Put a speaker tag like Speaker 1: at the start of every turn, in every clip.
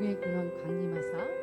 Speaker 1: 교회 공항 강림하사.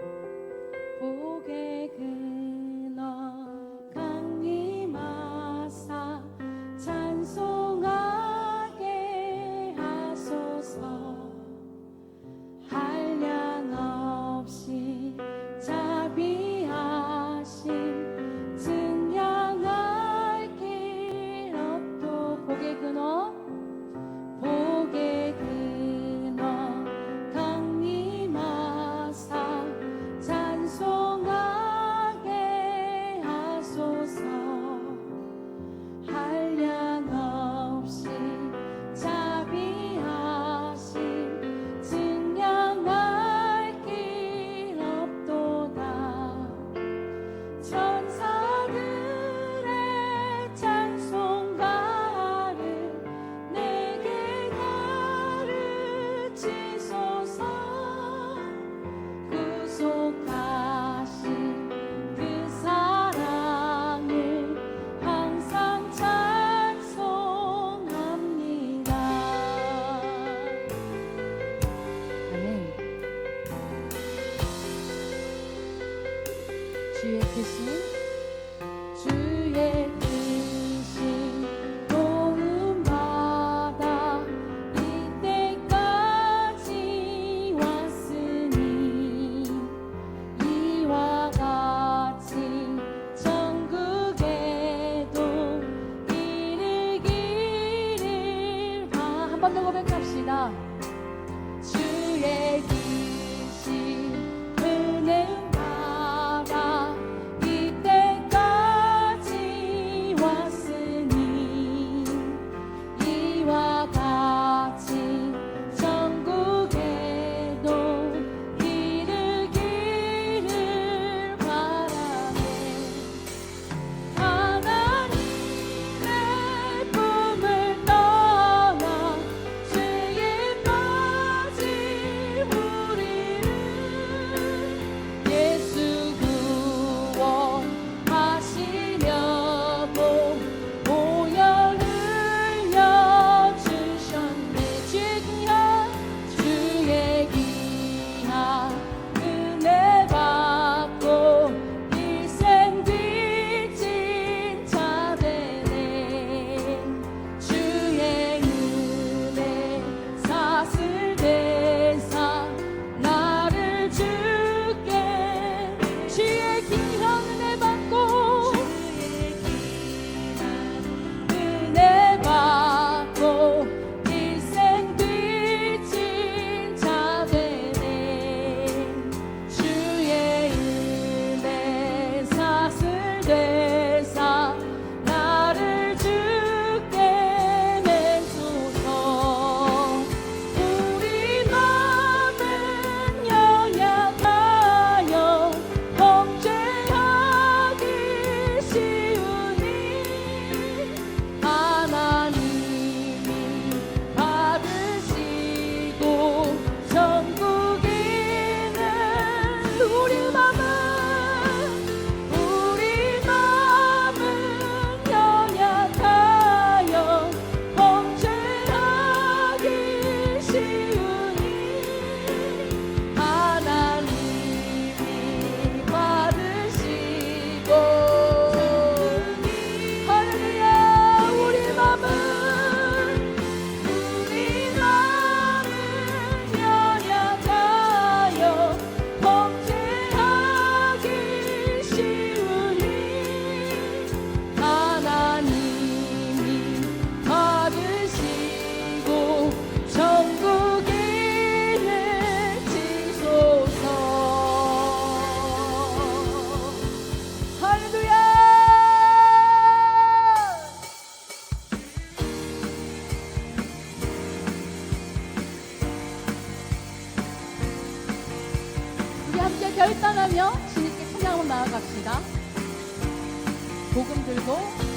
Speaker 1: morning. 복음 들고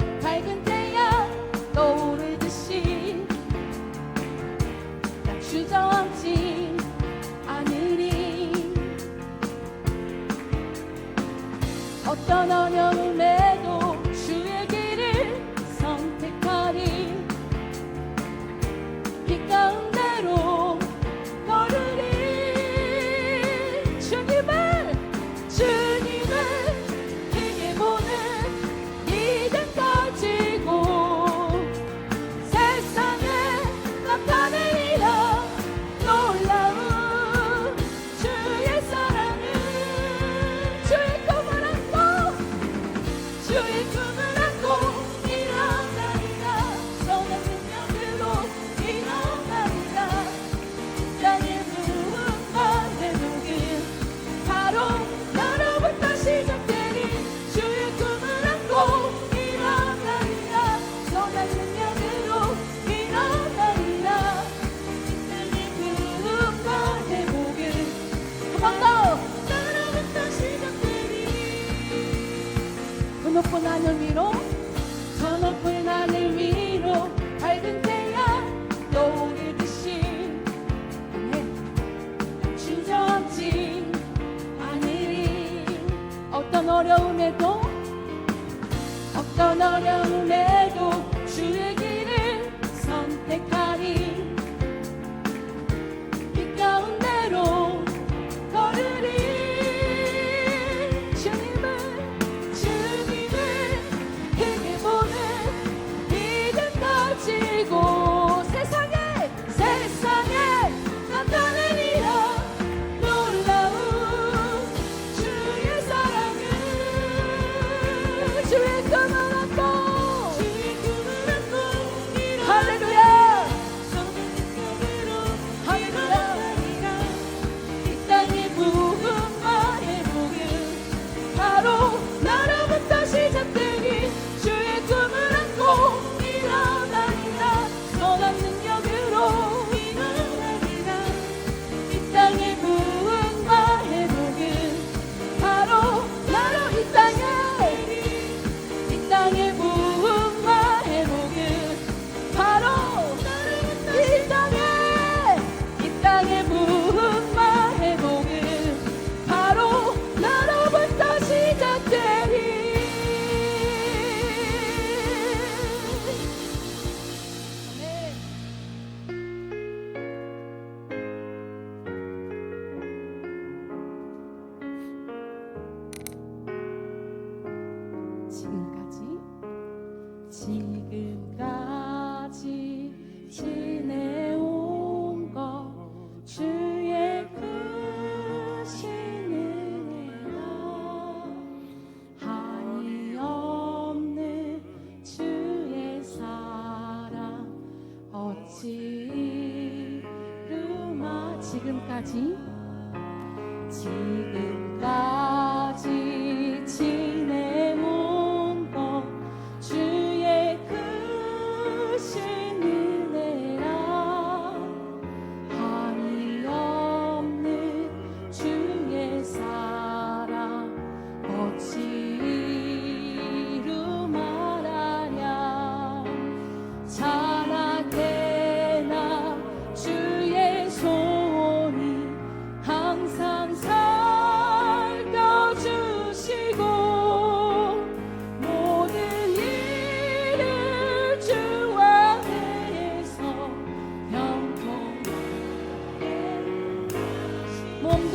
Speaker 1: 떠나면 매 높고 나는 위로 저 높은 하늘 위로 밝은 태양 떠오르듯이. 네, 주저진 하늘이 어떤 어려움에도 어떤 어려움에 지금까지. 지금까지.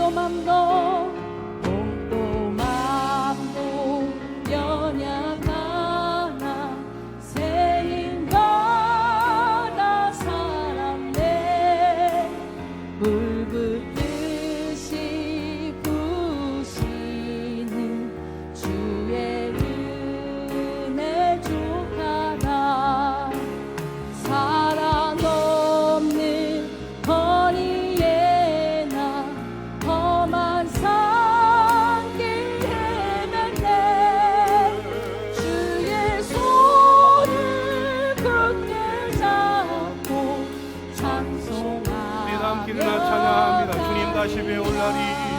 Speaker 1: como andó. Glorie.